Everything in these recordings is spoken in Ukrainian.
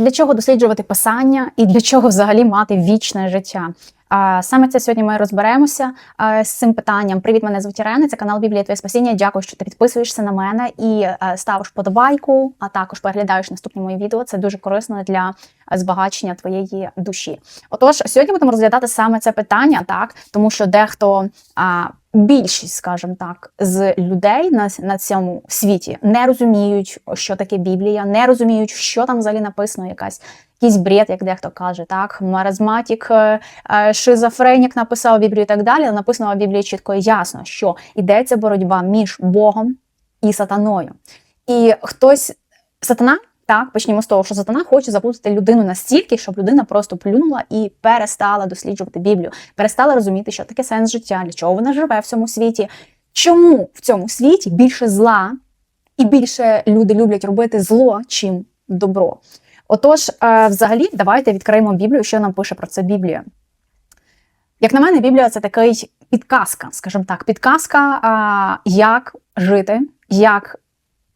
Для чого досліджувати писання і для чого взагалі мати вічне життя? Саме це сьогодні ми розберемося з цим питанням. Привіт, мене звуть Ірена, це канал Біблія Твоє Спасіння. Дякую, що ти підписуєшся на мене і ставиш подобайку, а також переглядаєш наступні мої відео. Це дуже корисно для збагачення твоєї душі. Отож, сьогодні будемо розглядати саме це питання, так тому що дехто більшість, скажімо так, з людей на, на цьому світі не розуміють, що таке Біблія, не розуміють, що там взагалі написано, якась. Якийсь бред, як дехто каже, так, маразматік, е, е, шизофренік написав Біблію і так далі. Написано в Біблії чітко і ясно, що йдеться боротьба між Богом і сатаною. І хтось, сатана, так, почнімо з того, що сатана хоче заплутати людину настільки, щоб людина просто плюнула і перестала досліджувати Біблію, перестала розуміти, що таке сенс життя, для чого вона живе в цьому світі. Чому в цьому світі більше зла і більше люди люблять робити зло, чим добро? Отож, е, взагалі, давайте відкриємо Біблію, що нам пише про це Біблія. Як на мене, Біблія це такий підказка, скажімо так, підказка, як жити, як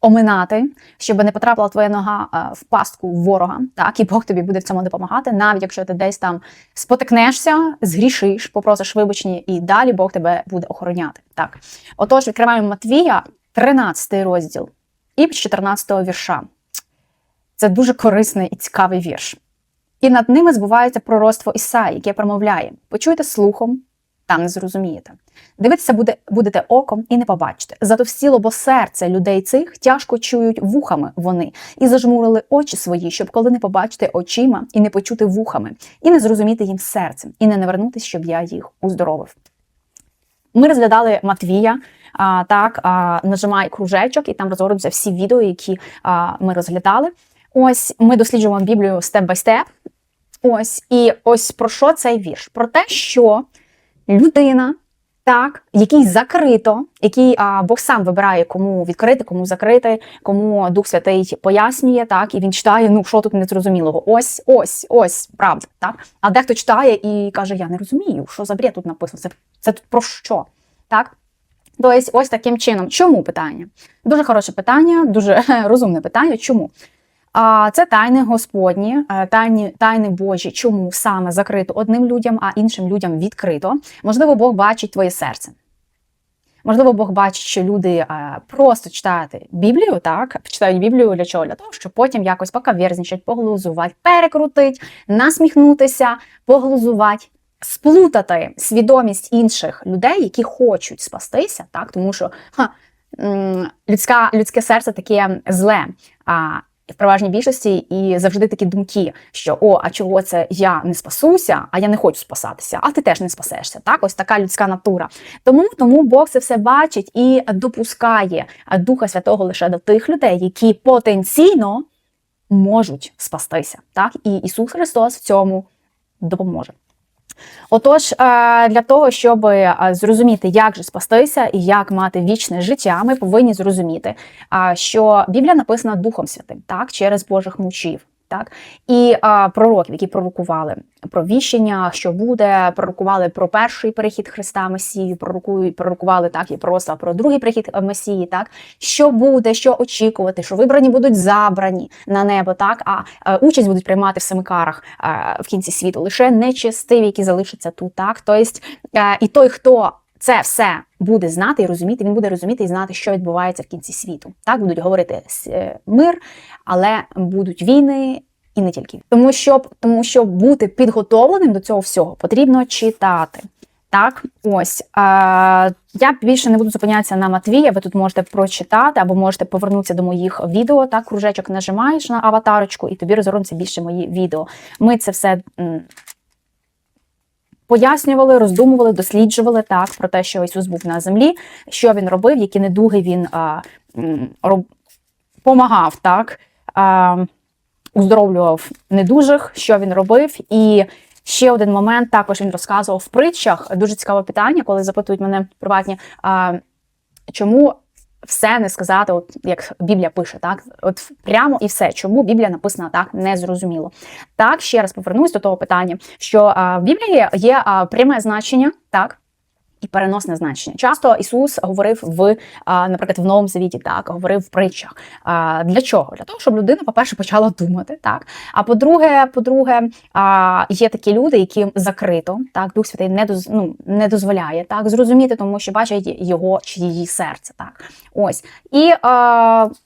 оминати, щоб не потрапила твоя нога в пастку ворога, так, і Бог тобі буде в цьому допомагати, навіть якщо ти десь там спотикнешся, згрішиш, попросиш вибачення, і далі Бог тебе буде охороняти. Так. Отож, відкриваємо Матвія, 13 розділ і 14 вірша. Це дуже корисний і цікавий вірш. І над ними збувається пророцтво Ісаї, яке промовляє: почуйте слухом, та не зрозумієте. Дивитися буде, будете оком і не побачите. Затовстіло, бо серце людей цих тяжко чують вухами вони, і зажмурили очі свої, щоб коли не побачити очима і не почути вухами, і не зрозуміти їм серцем, і не навернутись, щоб я їх уздоровив. Ми розглядали Матвія. А, Так, а, нажимай кружечок, і там розгорнуться всі відео, які а, ми розглядали. Ось ми досліджуємо Біблію степ бай степ. Ось і ось про що цей вірш? Про те, що людина, так, який закрито, який а, Бог сам вибирає, кому відкрити, кому закрити, кому Дух Святий пояснює, так, і він читає, ну що тут незрозумілого. Ось, ось, ось, правда. так. А дехто читає і каже: Я не розумію, що за бред тут написано. Це це тут про що? Так? Тобто, ось таким чином. Чому питання? Дуже хороше питання, дуже розумне питання. Чому? А це тайни Господні, е, тайни тайни Божі. Чому саме закрито одним людям, а іншим людям відкрито? Можливо, Бог бачить твоє серце. Можливо, Бог бачить, що люди е, просто читають Біблію, так читають Біблію для чого? Для того, щоб потім якось покаверзничать, поглузувати, перекрутить, насміхнутися, поглузувати, сплутати свідомість інших людей, які хочуть спастися, так тому що ха, людська, людське серце таке зле. А в переважній більшості і завжди такі думки, що о, а чого це я не спасуся, а я не хочу спасатися, а ти теж не спасешся. Так, ось така людська натура. Тому тому Бог це все бачить і допускає Духа Святого лише до тих людей, які потенційно можуть спастися. Так, і Ісус Христос в цьому допоможе. Отож, е, для того, щоб е, зрозуміти, як же спастися і як мати вічне життя, ми повинні зрозуміти, що Біблія написана Духом Святим, так, через Божих мучів. Так? І а, пророків, які пророкували про віщення, що буде, пророкували про перший перехід Христа Месії, пророкують, пророкували так і просто про другий прихід Месії, так? Що буде, що очікувати, що вибрані будуть забрані на небо, так? А, а участь будуть приймати в семикарах а, в кінці світу, лише нечестиві, які залишаться тут, так? Тобто і той, хто це все буде знати і розуміти, він буде розуміти і знати, що відбувається в кінці світу. Так будуть говорити е, мир, але будуть війни. І не тільки тому, щоб тому, щоб бути підготовленим до цього всього, потрібно читати. Так, ось а, я більше не буду зупинятися на Матвія. Ви тут можете прочитати або можете повернутися до моїх відео. Так, кружечок нажимаєш на аватарочку, і тобі розгорнуться більше мої відео. Ми це все Пояснювали, роздумували, досліджували так про те, що Ісус був на землі, що він робив, які недуги він а, роб, помагав, так, а, уздоровлював недужих, що він робив. І ще один момент також він розказував в притчах. Дуже цікаве питання, коли запитують мене приватні, а, чому все не сказати, от як Біблія пише, так от прямо і все, чому Біблія написана так незрозуміло. Так, ще раз повернусь до того питання, що в Біблії є пряме значення, так. І переносне значення. Часто Ісус говорив в, наприклад, в Новому Завіті, так говорив в притчах. Для чого? Для того, щоб людина, по-перше, почала думати, так. А по-друге, по-друге, є такі люди, яким закрито, так, Дух Святий не доз, ну, не дозволяє так зрозуміти, тому що бачить його чи її серце. Так, ось і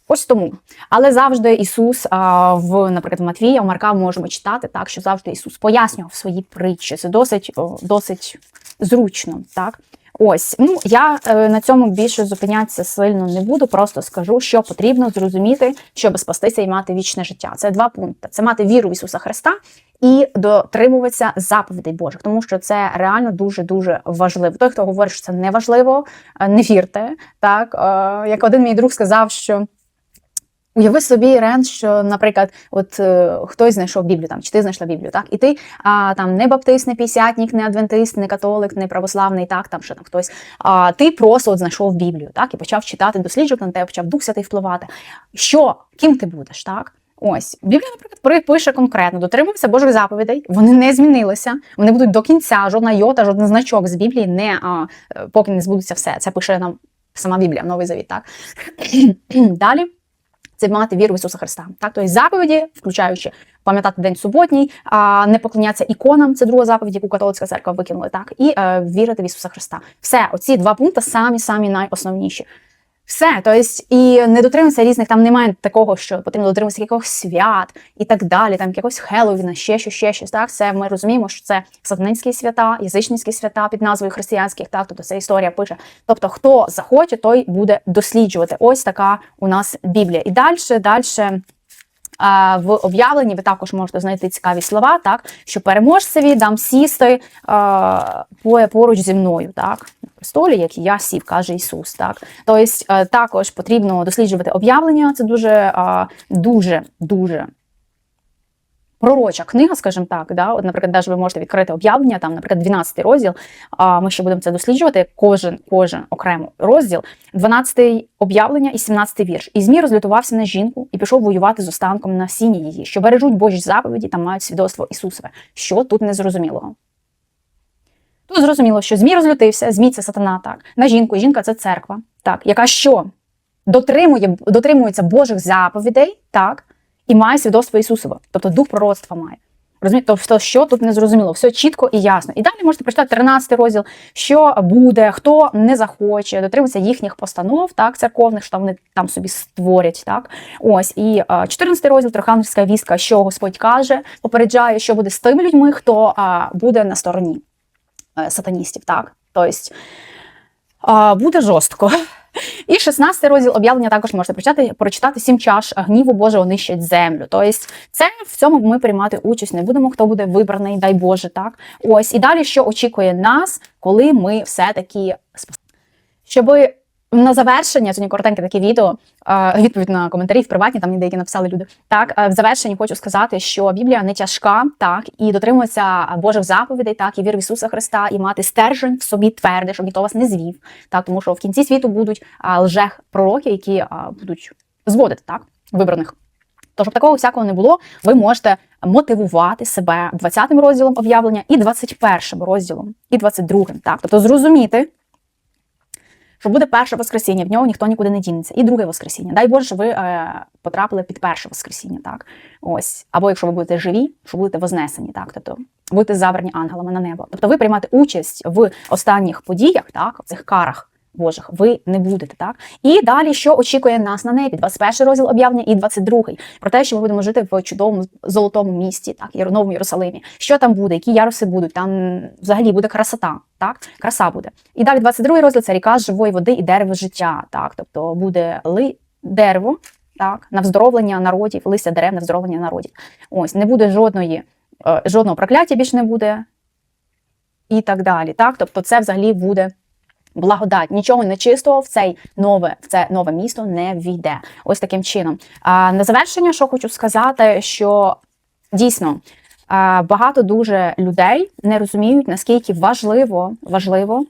ось тому. Але завжди Ісус в, наприклад, в Матвія, у Марка можемо читати так, що завжди Ісус пояснював свої притчі. Це досить, досить зручно, так. Ось, ну я е, на цьому більше зупинятися сильно не буду. Просто скажу, що потрібно зрозуміти, щоб спастися і мати вічне життя. Це два пункти: це мати віру в Ісуса Христа і дотримуватися заповідей Божих, тому що це реально дуже дуже важливо. Той, хто говорить, що це не важливо, е, не вірте. Так е, як один мій друг сказав, що. Уяви собі, Рен, що, наприклад, от е, хтось знайшов Біблію, там, чи ти знайшла Біблію, так? І ти а, там не баптист, не п'ятдесятник, не адвентист, не католик, не православний, так, там ще там хтось. А ти просто от знайшов Біблію, так, і почав читати, досліджувати на тебе, почав Дух Святий впливати. Що? Ким ти будеш, так? Ось Біблія, наприклад, пише конкретно, дотримуйся Божих заповідей, вони не змінилися, вони будуть до кінця, жодна йота, жоден значок з Біблії не а, е, поки не збудеться все. Це пише нам сама Біблія, Новий Завіт. Так далі це мати віру в Ісуса Христа. Так, тобто заповіді, включаючи пам'ятати день суботній, а не поклонятися іконам, це друга заповідь, яку католицька церква викинула, так, і е, вірити в Ісуса Христа. Все, оці два пункти самі самі найосновніші. Все, тобто і не дотримується різних, там немає такого, що потрібно дотримуватися якихось свят і так далі, там якогось Хеллоуіна, ще щось, ще щось. Так, це ми розуміємо, що це сатанинські свята, язичницькі свята під назвою християнських. Так, тобто це історія пише. Тобто, хто захоче, той буде досліджувати. Ось така у нас Біблія. І далі, далі. В об'явленні ви також можете знайти цікаві слова, так що переможцеві дам сісти поруч зі мною, так на престолі, як і я сів, каже Ісус. Так, тобто е, також потрібно досліджувати об'явлення. Це дуже, дуже, дуже. Пророча книга, скажімо так, да? От, наприклад, навіть ви можете відкрити об'явлення, там, наприклад, 12 розділ. А ми ще будемо це досліджувати. Кожен, кожен окремо розділ, 12 об'явлення і 17 вірш. І змій розлютувався на жінку і пішов воювати з останком на сіні її, що бережуть Божі заповіді та мають свідоцтво Ісусове. Що тут незрозумілого? Тут зрозуміло, що змій розлютився, змій це сатана, так, на жінку, жінка це церква, так, яка що? Дотримує, дотримується Божих заповідей, так, і має свідоцтво Ісусове, тобто дух пророцтва має. Розумієте, тобто, що тут не зрозуміло, все чітко і ясно. І далі можете прочитати 13 розділ, що буде, хто не захоче дотримуватися їхніх постанов, так, церковних, що вони там собі створять. Так. Ось, і а, 14 розділ Троханська вістка, що Господь каже, попереджає, що буде з тими людьми, хто а, буде на стороні е, сатаністів. Так. Тобто, буде жорстко. І 16 розділ об'явлення також можете прочитати, прочитати сім чаш гніву Божого нищать землю. Тобто, це в цьому ми приймати участь не будемо, хто буде вибраний, дай Боже, так. Ось і далі, що очікує нас, коли ми все-таки Щоби на завершення сьогодні коротеньке таке відео, відповідь на коментарі в приватні, там деякі написали люди. Так, в завершенні хочу сказати, що Біблія не тяжка, так, і дотримуватися Божих заповідей, так, і вір в Ісуса Христа, і мати стержень в собі тверде, щоб ніхто вас не звів. Так, тому що в кінці світу будуть лжех пророки, які будуть зводити так, вибраних. То, щоб такого всякого не було, ви можете мотивувати себе 20 розділом об'явлення і 21 розділом, і 22. Так, тобто зрозуміти, що буде перше воскресіння, в нього ніхто нікуди не дінеться, і друге воскресіння. Дай Боже, що ви е, потрапили під перше воскресіння, так ось. Або якщо ви будете живі, що будете вознесені, так, тобто будете забрані ангелами на небо. Тобто ви приймати участь в останніх подіях, так, в цих карах. Божих, ви не будете, так? І далі, що очікує нас на небі? 21 розділ об'явлення і 22 Про те, що ми будемо жити в чудовому золотому місті, так, Новому Єрусалимі. Що там буде, які яруси будуть, там взагалі буде красота, так? Краса буде. І далі 22 розділ це ріка живої води і дерево життя, так? Тобто буде ли дерево, так, на вздоровлення народів, листя дерев на вздоровлення народів. Ось, не буде жодної, е, жодного прокляття більше не буде, і так далі. Так? Тобто це взагалі буде благодать. Нічого нечистого в цей нове, в це нове місто не війде. Ось таким чином. А на завершення, що хочу сказати, що дійсно. Багато дуже людей не розуміють, наскільки важливо, важливо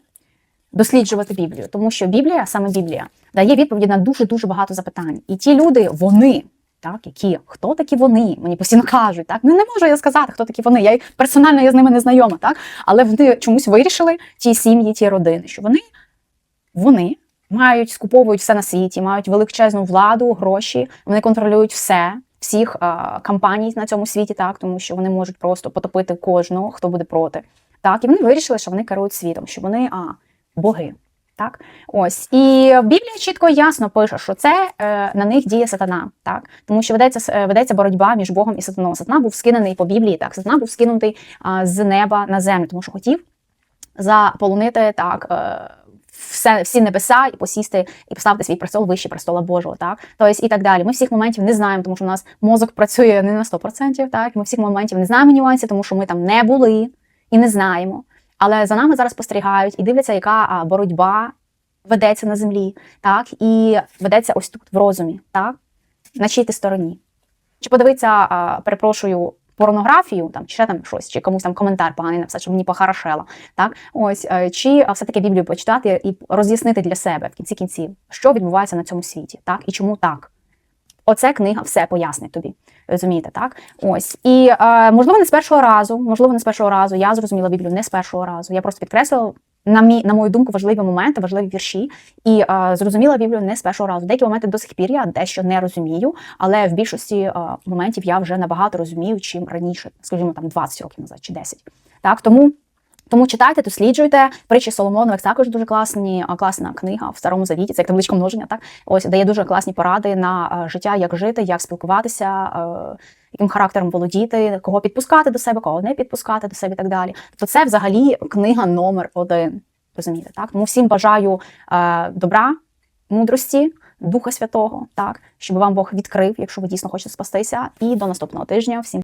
досліджувати Біблію, тому що Біблія, саме Біблія, дає відповіді на дуже дуже багато запитань. І ті люди, вони Так, які хто такі вони? Мені постійно кажуть, так ну не можу я сказати, хто такі вони. Я персонально я з ними не знайома, так але вони чомусь вирішили ті сім'ї, ті родини, що вони, вони мають скуповують все на світі, мають величезну владу, гроші, вони контролюють все, всіх а, компаній на цьому світі, так тому що вони можуть просто потопити кожного, хто буде проти. Так, і вони вирішили, що вони керують світом, що вони а, боги. Так, ось і Біблія чітко і ясно пише, що це е, на них діє сатана, так тому що ведеться е, ведеться боротьба між Богом і сатаном. Сатана був скинений по Біблії. Так, сатана був скинутий а, з неба на землю, тому що хотів заполонити так. Е, все, всі небеса і посісти і поставити свій престол вище престола Божого, так тобто і так далі. Ми всіх моментів не знаємо, тому що у нас мозок працює не на 100%, так ми всіх моментів не знаємо нюансів, тому що ми там не були і не знаємо. Але за нами зараз спостерігають і дивляться, яка боротьба ведеться на землі, так і ведеться ось тут в розумі, так на чиїй ти стороні. Чи подивитися, а, перепрошую, порнографію, там, чи ще там щось, чи комусь там коментар поганий написати, щоб мені похорошело. Так, ось, е, чи все-таки Біблію почитати і роз'яснити для себе в кінці кінців, що відбувається на цьому світі, так, і чому так. Оце книга все пояснить тобі. Розумієте, так? Ось. І е, можливо, не з першого разу, можливо, не з першого разу. Я зрозуміла Біблію не з першого разу. Я просто підкреслила, на, мій, на мою думку, важливі моменти, важливі вірші. І е, зрозуміла Біблію не з першого разу. Деякі моменти до сих пір я дещо не розумію, але в більшості е, моментів я вже набагато розумію, чим раніше, скажімо, там 20 років назад чи 10. Так, тому. Тому читайте, досліджуйте. Притчі Соломонових також дуже класні, класна книга в старому завіті. Це як табличка множення. Так ось дає дуже класні поради на життя, як жити, як спілкуватися, яким характером володіти, кого підпускати до себе, кого не підпускати до себе і так далі. Тобто це взагалі книга номер один. Розумієте, так? Тому всім бажаю добра, мудрості, Духа Святого, так, щоб вам Бог відкрив, якщо ви дійсно хочете спастися. І до наступного тижня. Всім